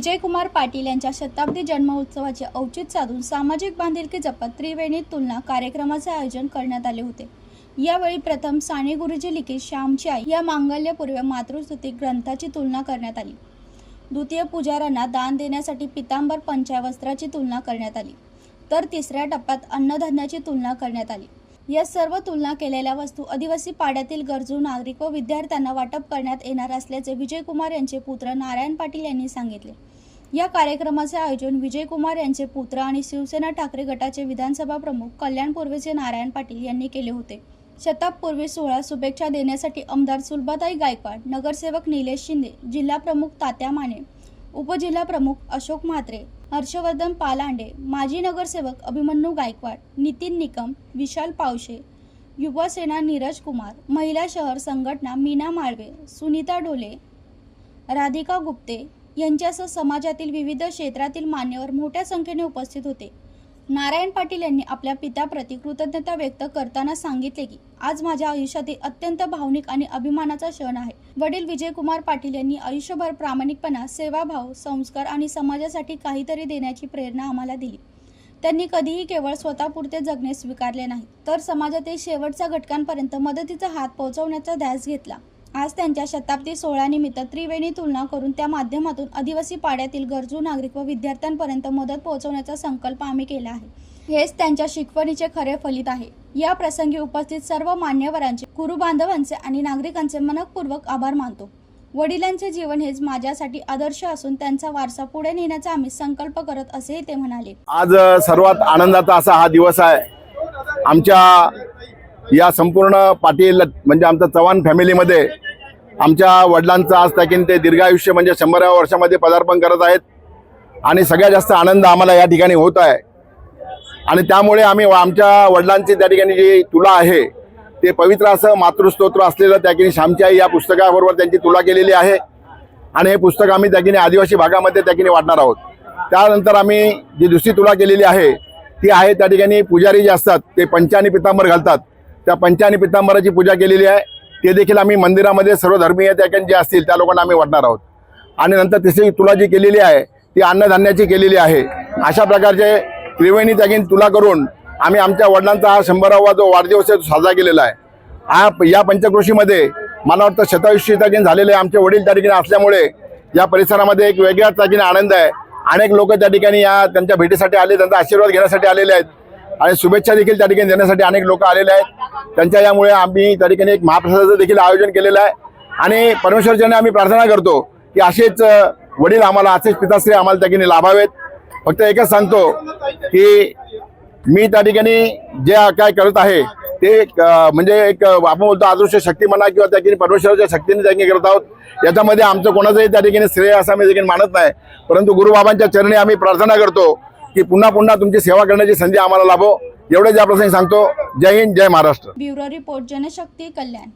विजयकुमार पाटील यांच्या शताब्दी जन्मोत्सवाचे औचित्य साधून सामाजिक बांधिलकी जपत त्रिवेणी तुलना कार्यक्रमाचे आयोजन करण्यात आले होते. यावेळी प्रथम साने गुरुजी लिखित श्यामची आई या मांगल्यपूर्व मातृस्तुती ग्रंथाची तुलना करण्यात आली. द्वितीय पुजाऱ्यांना दान देण्यासाठी पितांबर पंचावस्त्राची तुलना करण्यात आली. तर तिसऱ्या टप्प्यात अन्नधान्याची तुलना करण्यात आली. या सर्व तुलना केलेल्या वस्तू आदिवासी पाड्यातील गरजू नागरिक व विद्यार्थ्यांना वाटप करण्यात येणार असल्याचे विजयकुमार यांचे पुत्र नारायण पाटील यांनी सांगितले. या कार्यक्रमाचे आयोजन विजयकुमार यांचे पुत्र आणि शिवसेना ठाकरे गटाचे विधानसभा प्रमुख कल्याण पूर्वेचे नारायण पाटील यांनी केले होते. शताबपूर्वी सोहळा शुभेच्छा देण्यासाठी आमदार सुलभाताई गायकवाड नगरसेवक निलेश शिंदे जिल्हा प्रमुख तात्या माने उपजिल्हा प्रमुख अशोक म्हात्रे हर्षवर्धन पालांडे माजी नगरसेवक अभिमन्यू गायकवाड नितीन निकम विशाल पावशे युवा सेना नीरज कुमार महिला शहर संघटना मीना माळवे सुनीता ढोले राधिका गुप्ते यांच्यासह समाजातील विविध क्षेत्रातील मान्यवर मोठ्या संख्येने उपस्थित होते. नारायण पाटील यांनी आपल्या पित्याप्रती कृतज्ञता व्यक्त करताना सांगितले की आज माझ्या आयुष्यातील अत्यंत भावनिक आणि अभिमानाचा क्षण आहे. वडील विजयकुमार पाटील यांनी आयुष्यभर प्रामाणिकपणा सेवाभाव संस्कार आणि समाजासाठी काहीतरी देण्याची प्रेरणा आम्हाला दिली. त्यांनी कधीही केवळ स्वतःपुरते जगणे स्वीकारले नाही तर समाजातील शेवटच्या घटकांपर्यंत मदतीचा हात पोहोचवण्याचा ध्यास घेतला. आज त्यांच्या शताब्दी सोहळ्यानिमित्त त्रिवेणी तुलना करून त्या माध्यमातून आदिवासी पाड्यातील गरजू नागरिक व विद्यार्थ्यांपर्यंत मदत पोहोचवण्याचा संकल्प आम्ही केला आहे. हेच त्यांच्या शिकवणीचे खरे फलित आहे. या प्रसंगी उपस्थित सर्व मान्यवरांचे गुरु बांधवांचे आणि नागरिकांचे मनपूर्वक आभार मानतो. वडिलांचे जीवन हेच माझ्यासाठी आदर्श असून त्यांचा वारसा पुढे नेण्याचा आम्ही संकल्प करत असेही ते म्हणाले. आज सर्वात आनंदाचा असा हा दिवस आहे. आमच्या या संपूर्ण पाटील म्हणजे आमच्या चव्हाण फॅमिलीमध्ये आमच्या वडिलांचं आज त्याकीन ते दीर्घायुष्य म्हणजे शंभराव्या वर्षामध्ये पदार्पण करत आहेत. आणि सगळ्यात जास्त आनंद आम्हाला या ठिकाणी होत आहे. आणि त्यामुळे आम्ही आमच्या वडिलांची त्या ठिकाणी जी तुला आहे ते पवित्र असं मातृस्तोत्र असलेलं त्या ठिकाणी श्यामची आई या पुस्तकाबरोबर त्यांची तुला केलेली आहे. आणि हे पुस्तक आम्ही त्या ठिकाणी आदिवासी भागामध्ये त्या ठिकाणी वाटणार आहोत. त्यानंतर आम्ही जी दुसरी तुला केलेली आहे ती आहे त्या ठिकाणी पुजारी जे असतात ते पंचानी पितांबर घालतात. त्या पंच आणि पितांबराची पूजा केलेली आहे. ते देखील आम्ही मंदिरामध्ये सर्व धर्मीय त्या जे असतील त्या लोकांना आम्ही वाटणार आहोत. आणि नंतर तिसरी तुला जी केलेली आहे. ती अन्नधान्याची केलेली आहे. अशा प्रकारचे त्रिवेणी त्या तुला करून आम्ही आमच्या वडिलांचा हा शंभरावा जो वाढदिवस आहे तो साजरा केलेला आहे. हा या पंचकृषीमध्ये मला वाटतं शतायुष्य त्या झालेले आमचे वडील त्या ठिकाणी असल्यामुळे या परिसरामध्ये एक वेगळ्याच त्या आनंद आहे. अनेक लोक त्या ठिकाणी या त्यांच्या भेटीसाठी आले त्यांचा आशीर्वाद घेण्यासाठी आलेले आहेत. आणि शुभेच्छा देखील त्या ठिकाणी देण्यासाठी अनेक लोक आलेले आहेत. त्यांच्या यामुळे आम्ही त्या ठिकाणी एक महाप्रसादाचं देखील आयोजन केलेलं आहे. आणि परमेश्वरच्याने आम्ही प्रार्थना करतो की असेच वडील आम्हाला असेच पिताश्री आम्हाला त्या ठिकाणी लाभावेत. फक्त एकच सांगतो की मी त्या ठिकाणी जे काय करत आहे ते एक, म्हणजे एक आपण बोलतो अदृश्य शक्ती म्हणा किंवा त्या ठिकाणी परमेश्वराच्या शक्तीने त्या ठिकाणी करत आहोत. याच्यामध्ये आमचं कोणाचंही त्या ठिकाणी श्रेय असं आम्ही देखील मानत नाही. परंतु गुरुबाबांच्या चरणी आम्ही प्रार्थना करतो की पुन्हा पुन्हा तुमची सेवा करण्याची संधी आम्हाला लाभो. एवढे ज्या प्रसंगी सांगतो. जय हिंद जय Maharashtra. Bureau report Janshakti Kalyan.